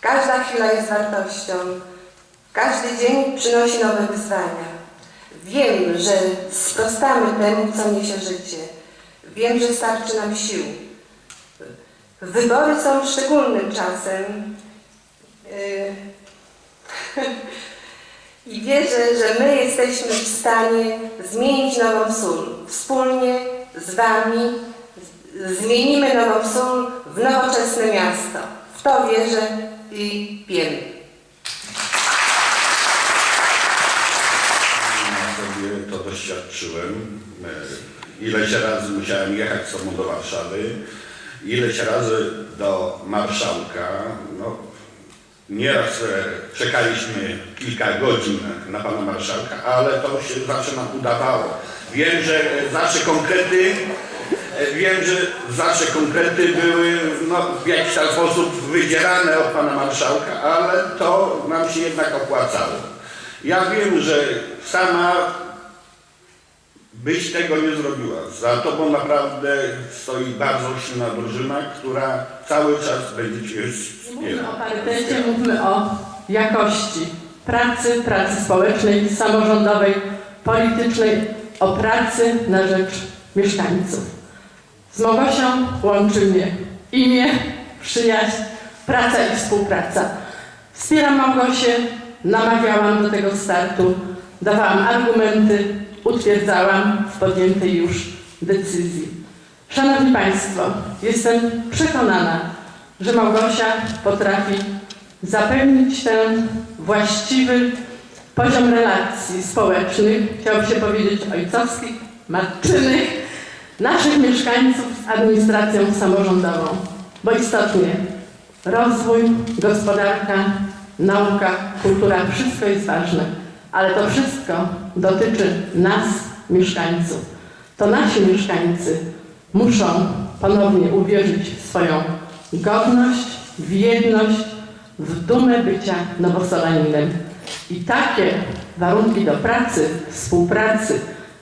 Każda chwila jest wartością. Każdy dzień przynosi nowe wyzwania. Wiem, że sprostamy temu, co niesie życie. Wiem, że starczy nam sił. Wybory są szczególnym czasem. Yy, I wierzę, że my jesteśmy w stanie zmienić Nową Sól. Wspólnie z Wami zmienimy Nową Sól w nowoczesne miasto. W to wierzę i wiem. Ja to doświadczyłem. E, Ileś razy musiałem jechać sobą do Warszawy, ileś razy do marszałka. No, nieraz e, czekaliśmy kilka godzin na pana marszałka, ale to się zawsze nam udawało. Wiem, że e, zawsze konkrety, wiem, że zawsze konkrety były no, w jakiś tam sposób wydzierane od pana marszałka, ale to nam się jednak opłacało. Ja wiem, że sama byś tego nie zrobiła. Za tobą naprawdę stoi bardzo silna drużyna, która cały czas będzie cię Mówmy o wspierać. parytecie, mówmy o jakości pracy, pracy społecznej, samorządowej, politycznej, o pracy na rzecz mieszkańców. Z Małgosią łączy mnie imię, przyjaźń, praca i współpraca. Wspieram Małgosię, namawiałam do tego startu, dawałam argumenty, utwierdzałam w podjętej już decyzji. Szanowni Państwo, jestem przekonana, że Małgosia potrafi zapewnić ten właściwy poziom relacji społecznych, chciałoby się powiedzieć ojcowskich, matczynych, naszych mieszkańców z administracją samorządową. Bo istotnie rozwój, gospodarka, nauka, kultura, wszystko jest ważne, ale to wszystko dotyczy nas, mieszkańców. To nasi mieszkańcy muszą ponownie uwierzyć w swoją godność, w jedność, w dumę bycia nowosolaninem. I takie warunki do pracy, współpracy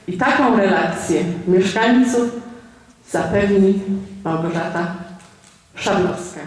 i taką relację mieszkańców zapewni Małgorzata Szablowska.